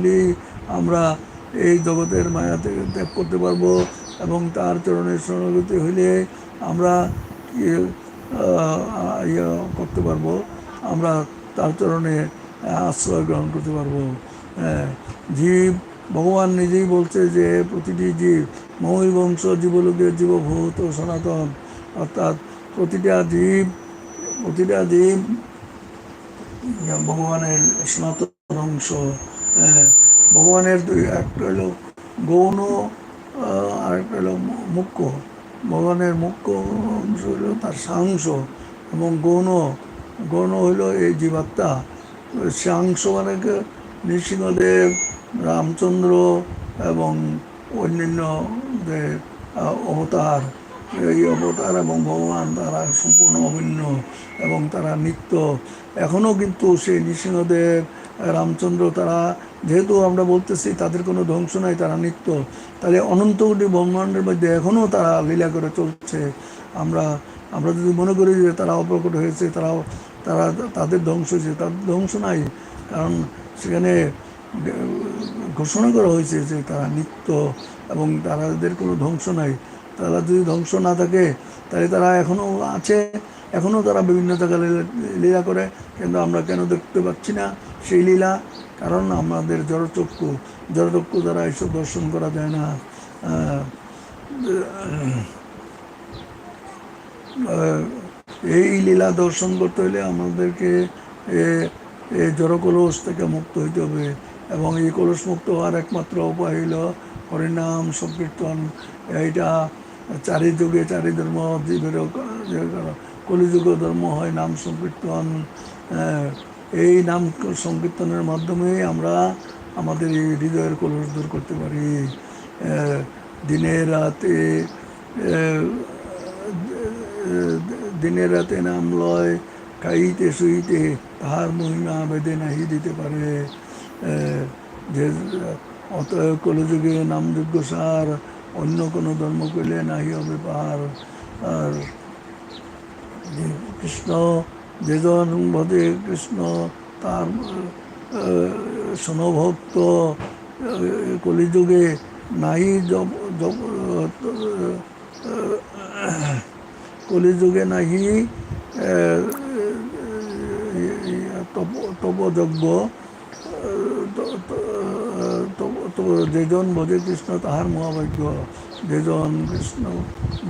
হইলেই আমরা এই জগতের মায়া থেকে ত্যাগ করতে পারব এবং তার চরণের শরণাগতি হইলে আমরা ইয়ে করতে পারব? আমরা তার চরণে আশ্রয় গ্রহণ করতে পারব। হ্যাঁ, জীব ভগবান নিজেই বলছে যে প্রতিটি জীব মহির বংশ জীবলোকের জীবভূত সনাতন। অর্থাৎ প্রতিটা জীব প্রতিটা জীব ভগবানের সনাতন অংশ। ভগবানের দুই, একটা হলো গৌণ আর একটা হলো মুখ্য ভগবানের মুখ্য অংশ হলো তার সাংস এবং গৌণ। গৌণ হইল এই জীবাত্মা। সাংস মানে নৃসিংহদেব, রামচন্দ্র এবং অন্যান্য যে অবতার। এই অবতার এবং ভগবান তারা সম্পূর্ণ অভিন্ন এবং তারা নিত্য। এখনও কিন্তু সেই নৃসিংহদেব, রামচন্দ্র তারা, যেহেতু আমরা বলতেছি তাদের কোনো ধ্বংস নাই, তারা নিত্য। তাহলে অনন্ত কোটি ব্রহ্মাণ্ডের মধ্যে এখনও তারা লীলা করে চলছে। আমরা আমরা যদি মনে করি যে তারা অপ্রকট হয়েছে তারা তারা তাদের ধ্বংস হয়েছে তাদের ধ্বংস নাই। কারণ সেখানে ঘোষণা করা হয়েছে যে তারা নিত্য এবং তাদের কোনো ধ্বংস নাই। তারা যদি ধ্বংস না থাকে, তাহলে তারা এখনও আছে। এখনও তারা বিভিন্ন জায়গায় লীলা- করে। কিন্তু আমরা কেন দেখতে পাচ্ছি না সেই লীলা? কারণ আমাদের জড়চক্ষু জড়চক্ষু দ্বারা এসব দর্শন করা যায় না। এই লীলা দর্শন করতে হলে আমাদেরকে এই জড়কলস থেকে মুক্ত হইতে হবে। এবং এই কলস মুক্ত হওয়ার একমাত্র উপায় হইল হরিনাম, সংকীর্তন। এইটা চারি যুগে চারি ধর্ম কলিযুগ ধর্ম হয়, নাম সংকীর্তন এই নাম সংকীর্তনের মাধ্যমে আমরা আমাদের এই হৃদয়ের কলস দূর করতে পারি। দিনে রাতে দিনে রাতে নাম লয়, খাইতে শুইতে তাহার মহিমা বেদে নাহি দিতে পারে। যে অতএব কলযুগে নামযোগ্য সার অন্য কোনো ধর্ম করলে নাহি হবে পার আর কৃষ্ণ যেজন ভজে কৃষ্ণ তার আহ, কলিযুগে নাই কলিযুগে নাহি তপযজ্ঞ যেজন বোধে কৃষ্ণ, তাহার মহাভাগ্য। যেজন কৃষ্ণ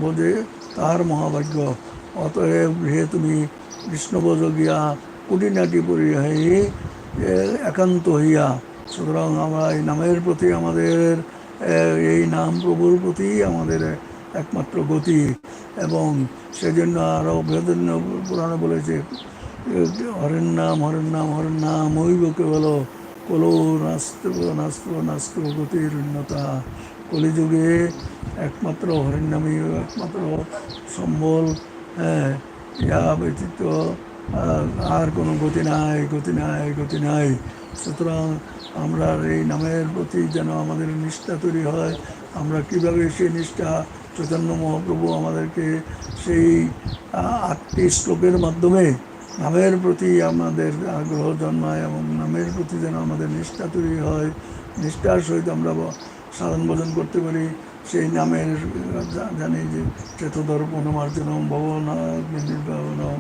বোধে তাহার মহাভাগ্য। অতএব গৃহে তুমি কৃষ্ণ বোঝ গিয়া কুটিনাটি পরিহাই একান্ত হইয়া। সুতরাং আমরা এই নামের প্রতি আমাদের এই নাম প্রভুর প্রতি আমাদের একমাত্র গতি। এবং সেজন্য আরও বৃহদন্য পুরাণে বলেছে, হরের নাম হরের নাম হরের নাম ওইব কেবল কলো নাস্ত নাস্ত নাস্ত গতির উন্নতা। কলিযুগে একমাত্র হরের নামই একমাত্র সম্বল হ্যাঁ ইয়া ব্যতীত আর কোনো গতি নাই গতি নাই গতি নাই। সুতরাং আমরা এই নামের প্রতি যেন আমাদের নিষ্ঠা তৈরি হয়, আমরা কীভাবে সেই নিষ্ঠা চৈতন্য মহাপ্রভু আমাদেরকে সেই আটটি শ্লোকের মাধ্যমে নামের প্রতি আমাদের আগ্রহ জন্মায় এবং নামের প্রতি যেন আমাদের নিষ্ঠা তৈরি হয়, নিষ্ঠার সহিত আমরা সাধন ভজন করতে পারি। সেই নামের জানি যে চেতদর্পণমার্জনম ভবন নির্বাপনম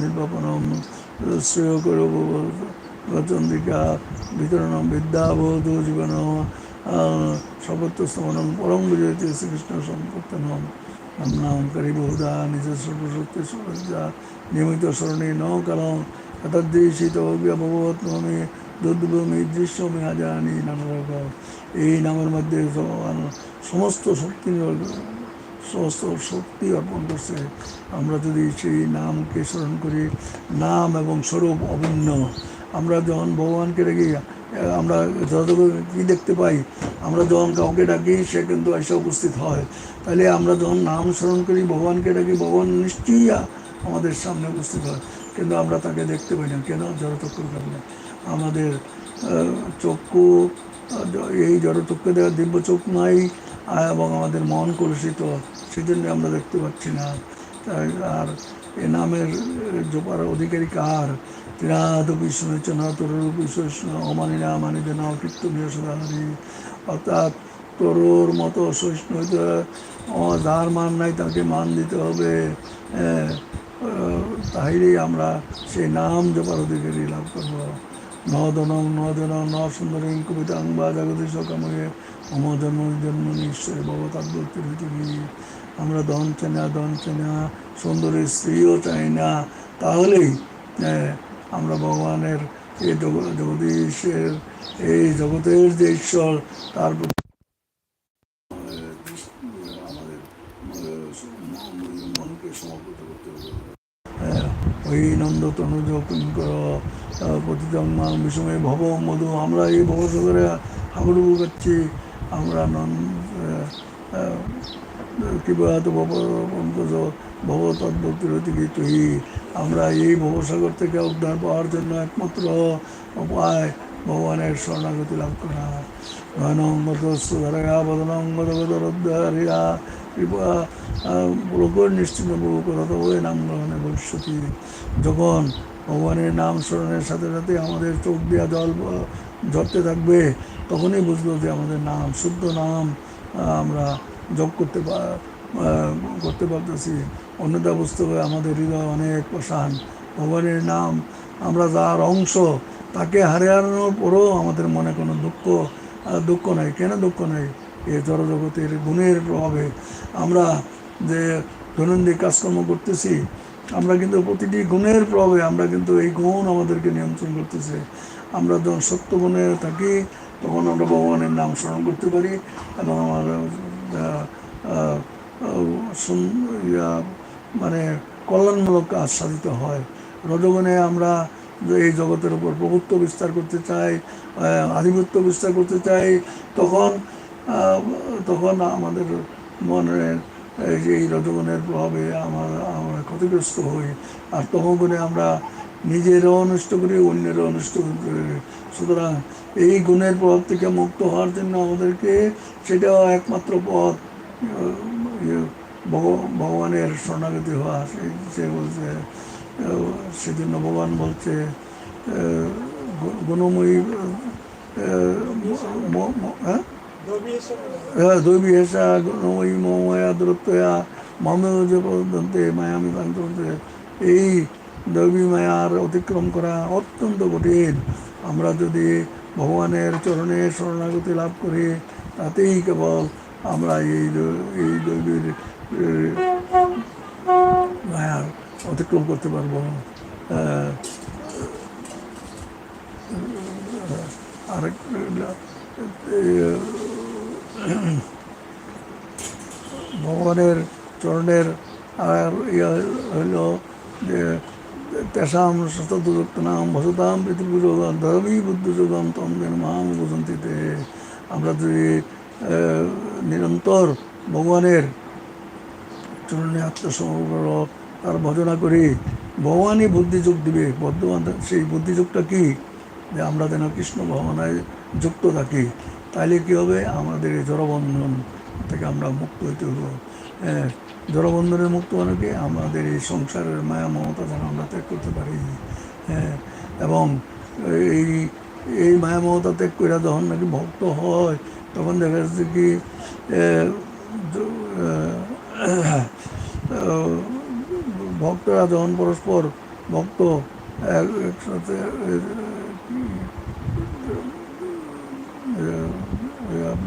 নির্বাপনম, শ্রেয় করব চন্দ্রিকা, বিতরণম বিদ্যাবোধ জীবন সর্বত্র স্তমনম পরম বিজয়তে শ্রীকৃষ্ণ সম্পর্তনম নাম নাম করি বহুধা নিজ সর্বশক্তি সরজা নিয়মিত স্মরণে ন কালম তদ্দেশিত ভগবত মমে দুর্দভূমি দৃশ্যমি হাজানি নানা রকম এই নামের মধ্যে সমস্ত শক্তি সমস্ত শক্তি অর্পণ করছে আমরা যদি সেই নামকে স্মরণ করি, নাম এবং স্বরূপ অভিন্ন। আমরা যখন ভগবানকে ডাকি আমরা যতটুকু কী দেখতে পাই, আমরা যখন কাউকে ডাকি, সে কিন্তু এসে উপস্থিত হয়। তাহলে আমরা যখন নাম স্মরণ করি, ভগবানকে ডাকি, ভগবান নিশ্চয়ই আমাদের সামনে উপস্থিত হয়। কিন্তু আমরা তাকে দেখতে পাই না। কেন? জড়চক্ষুর কারণে। আমাদের চক্ষু, এই জড়চক্ষু দেওয়ার দিব্য চোখ নাই, এবং আমাদের মন কলুষিত। সেজন্য আমরা দেখতে পাচ্ছি না। আর এ নামের জোপার অধিকারী কার? তরুরূপী সৈষ্ণ অমানিনা মানিতে না কীর্তনীয় সদাহারি। অর্থাৎ তরুর মতো সহিষ্ণু যার মান নাই তাকে মান দিতে হবে। হ্যাঁ, আহ, আমরা সেই নাম জপার অধিকারী লাভ করব। ন নদন ন সুন্দরী কবিতাং বা জগদীশ কাময়ে মম জন্ম জন্ম ঈশ্বরে ভবতাদ্ভক্তির হইতে আমরা দন চাই না দন চাই না সুন্দরী স্ত্রীও চাই না। তাহলেই আহ, আমরা ভগবানের এই জগ- জগদীশের এই জগতের যে ঈশ্বর তার প্রতি আমাদের হ্যাঁ, ওই নন্দ তনুজ কিঙ্কর প্রতিজন্মা বিষমে ভব মধু আমরা এই ভবসাগরে হাবুডুবু করছি আমরা নন কিবা তো পঙ্কজ ভব তদ্ভক্তিরতিকে তুই আমরা এই ভবসাগর থেকে উদ্ধার পাওয়ার জন্য একমাত্র উপায় ভগবানের শরণাগতি লাভ করা। নয়নঙ্গতস্বধারয়া বদনঙ্গদগদরদ্ধারিয়া কৃপা লোকর নিশ্চিন্ত বহু কথা ওই নাম গ্রহণে ভবিষ্যতি। যখন ভগবানের নাম স্মরণের সাথে সাথে আমাদের চোখ দিয়া জল ঝরতে থাকবে, তখনই বুঝব যে আমাদের নাম, শুদ্ধ নাম আমরা জপ করতে করতে পারতেছি। অন্যতা বুঝতে হবে আমাদের হৃদয় অনেক প্রশান ভগবানের নাম, আমরা যার অংশ, তাকে হারে হারানোর পরেও আমাদের মনে কোনো দুঃখ দুঃখ নাই। কেন দুঃখ নাই? এই জড়জগতের গুণের প্রভাবে। আমরা যে দৈনন্দিন কাজকর্ম করতেছি, আমরা কিন্তু প্রতিটি গুণের প্রভাবে আমরা কিন্তু এই গুণ আমাদেরকে নিয়ন্ত্রণ করতেছে। আমরা যখন সত্য গুণে থাকি তখন আমরা ভগবানের নাম স্মরণ করতে পারি এবং আমার মানে কল্যাণমূলক কাজ সাধিত হয়। রজগণে আমরা এই জগতের উপর প্রভুত্ব বিস্তার করতে চাই আধিপত্য বিস্তার করতে চাই। তখন তখন আমাদের মনের এই যে এই রজগুণের প্রভাবে আমার, আমরা ক্ষতিগ্রস্ত হই। আর তমগুণে আমরা নিজেরও অনিষ্ট করি অন্যেরও অনিষ্ট করি। সুতরাং এই গুণের প্রভাব থেকে মুক্ত হওয়ার জন্য আমাদেরকে সেটাও একমাত্র পথ ইয়ে, ভগ- ভগবানের শরণাগতি হওয়া। সে- বলছে সেজন্য ভগবান বলছে গুণময়ী হ্যাঁ? দৈবী হেসা গুণময়ী মময়া দূরত্বয়া মমেও যে করতে এই দৈবী মায়ার অতিক্রম করা অত্যন্ত কঠিন। আমরা যদি ভগবানের চরণে শরণাগতি লাভ করি, তাতেই কেবল আমরা এই এই দৈবীর মায়ার অতিক্রম করতে পারব। আরেক ভগবানের চরণের আর ইয়ে হইল যে তেসাম শতযুক্ত নাম ভসতাম পৃথিবী যোগান ধর্মী বুদ্ধ যোগান তন্দের মাম বুঝন্তিতে আমরা যদি নিরন্তর ভগবানের চরণে আত্মসমর্পণ তার ভজনা করি। ভগবানই বুদ্ধিযোগ দিবে। বর্তমান সেই বুদ্ধিযোগটা কি? যে আমরা যেন কৃষ্ণ ভাবনায় যুক্ত থাকি। তাইলে কী হবে? আমাদের এই জড়বন্ধন থেকে আমরা মুক্ত হইতে হব জড়বন্ধনের মুক্ত মানে কি আমাদের এই সংসারের মায়া, মমতা যেন আমরা ত্যাগ করতে পারি। হ্যাঁ এবং এই এই মায়া, মমতা ত্যাগ করে যখন নাকি ভক্ত হয়, তখন দেখা যাচ্ছে কি ভক্তরা যখন পরস্পর ভক্ত একসাথে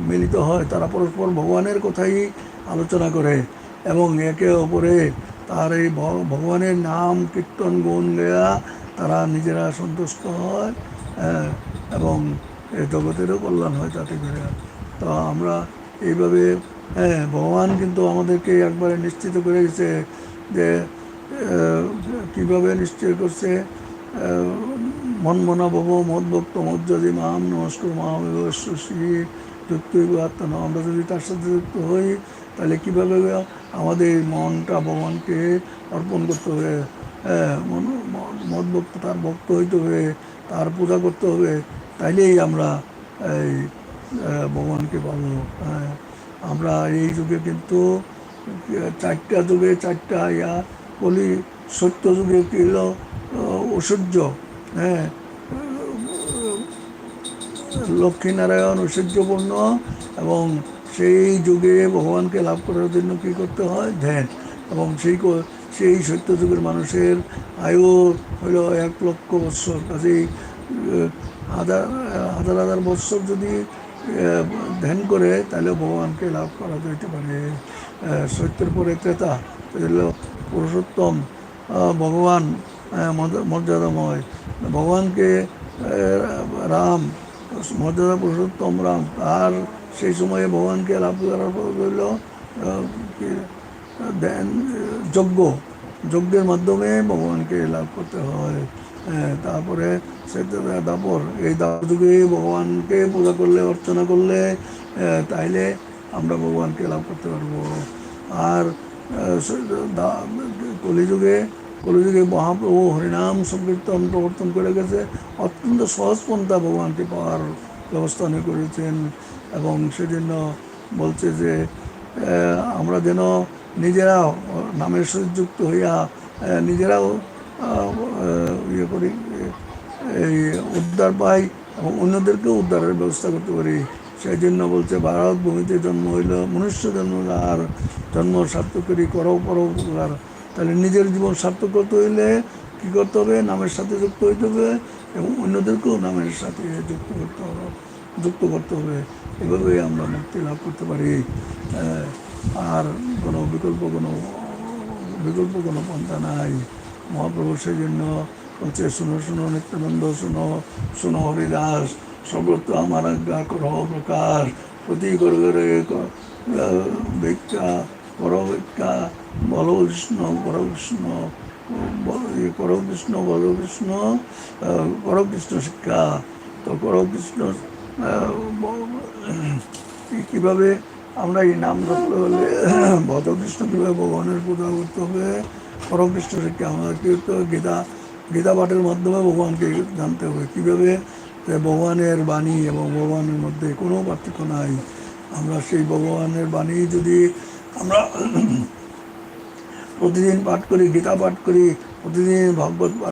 মিলিত হয়, তারা পরস্পর ভগবানের কথাই আলোচনা করে এবং একে অপরে তার এই ভগবানের নাম কীর্তন গুণ গেয়া তারা নিজেরা সন্তুষ্ট হয় আহ, এবং জগতেরও কল্যাণ হয় তাতে করে। তো আমরা এইভাবে হ্যাঁ ভগবান কিন্তু আমাদেরকে একবারে নিশ্চিত করে গেছে যে কীভাবে নিশ্চয় করছে আহ, মন মনা ভব মদভক্ত মজ্জাদি মাম নমস্কার মহামেশ্বরী যুক্ত আত্মা আমরা যদি তার সাথে যুক্ত হই তাহলে কীভাবে আমাদের মনটা ভগবানকে অর্পণ করতে হবে হ্যাঁ মন- মদভক্ত তার ভক্ত হইতে হবে, তার পূজা করতে হবে, তাইলেই আমরা এই ভগবানকে পাবো হ্যাঁ। আমরা এই যুগে কিন্তু চারটা যুগে চারটা ইয়া বলি, সত্য যুগে কি ঐশ্বর্য হ্যাঁ। লক্ষ্মীনারায়ণ ঐশ্বর্যপূর্ণ এবং সেই যুগে ভগবানকে লাভ করার জন্য কী করতে হয়? ধ্যান। এবং সেই সেই সত্য যুগের মানুষের আয়ু হলো এক লক্ষ বৎসর। কাজেই হাজার হাজার হাজার বৎসর যদি ধ্যান করে, তাহলে ভগবানকে লাভ করা যেতে পারে। সত্যের পরে হলো পুরুষোত্তম ভগবান মর্যাদাময়। ভগবানকে রাম, মর্যাদা পুরুষোত্তম রাম, তার সেই সময়ে ভগবানকে লাভ করার পর হইল দেন, যজ্ঞ, যজ্ঞের মাধ্যমে ভগবানকে লাভ করতে হয়। তারপরে সে দাপর, এই দাপর যুগে ভগবানকে পূজা করলে, অর্চনা করলে তাইলে আমরা ভগবানকে লাভ করতে পারব। আর কলিযুগে কলিযুগে মহাপ্রভু হরিনাম সংকীর্তন প্রবর্তন করে গেছে। অত্যন্ত সহজ পন্থা ভগবানকে পাওয়ার ব্যবস্থা করেছেন। এবং সেজন্য বলছে যে আমরা যেন নিজেরাও নামের সহিত যুক্ত হইয়া নিজেরাও ইয়ে করি এই উদ্ধার পাই এবং অন্যদেরকেও উদ্ধারের ব্যবস্থা করতে পারি। সেই জন্য বলছে, ভারত ভূমিতে জন্ম হইল, মনুষ্য জন্ম আর জন্ম সার্থক করি করো পর উপকার। তাহলে নিজের জীবন সার্থক করতে হইলে কী করতে হবে? নামের সাথে যুক্ত হইতে হবে এবং অন্যদেরকেও নামের সাথে যুক্ত করতে হবে। যুক্ত করতে হবে। এভাবেই আমরা মুক্তি লাভ করতে পারি। আর কোনো বিকল্প কোনো বিকল্প কোনো পন্থা নাই। মহাপ্রভু সেই জন্য হচ্ছে শুনো শুনো নিত্যানন্দ শুনো শুনো হরিদাস সর্বত্র আমার আজ্ঞা করহ প্রকাশ। প্রতি করে ভিক্ষা পর বল কৃষ্ণ পর কৃষ্ণ বল পর কৃষ্ণ শিক্ষা। তো পর কৃষ্ণ আহ, ব- কীভাবে আমরা এই নাম ধরতে হলে, ভদ্রকৃষ্ণ কীভাবে ভগবানের পূজা করতে হবে, পরমকৃষ্ণ শিক্ষা আমাদেরকে তো গীতা গীতা পাঠের মাধ্যমে ভগবানকে জানতে হবে। কীভাবে ভগবানের বাণী এবং ভগবানের মধ্যে কোনো পার্থক্য নাই, আমরা সেই ভগবানের বাণী যদি আমরা প্রতিদিন পাঠ করি, গীতা পাঠ করি, প্রতিদিন ভাগবত